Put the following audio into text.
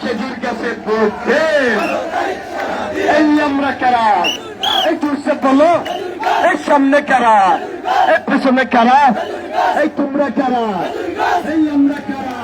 খেজুর গাছে পড়তে এই আমরা কারা এই তুলসে বলো এই সামনে কারা এই পেছনে কারা এই তোমরা কারা এই আমরা কারা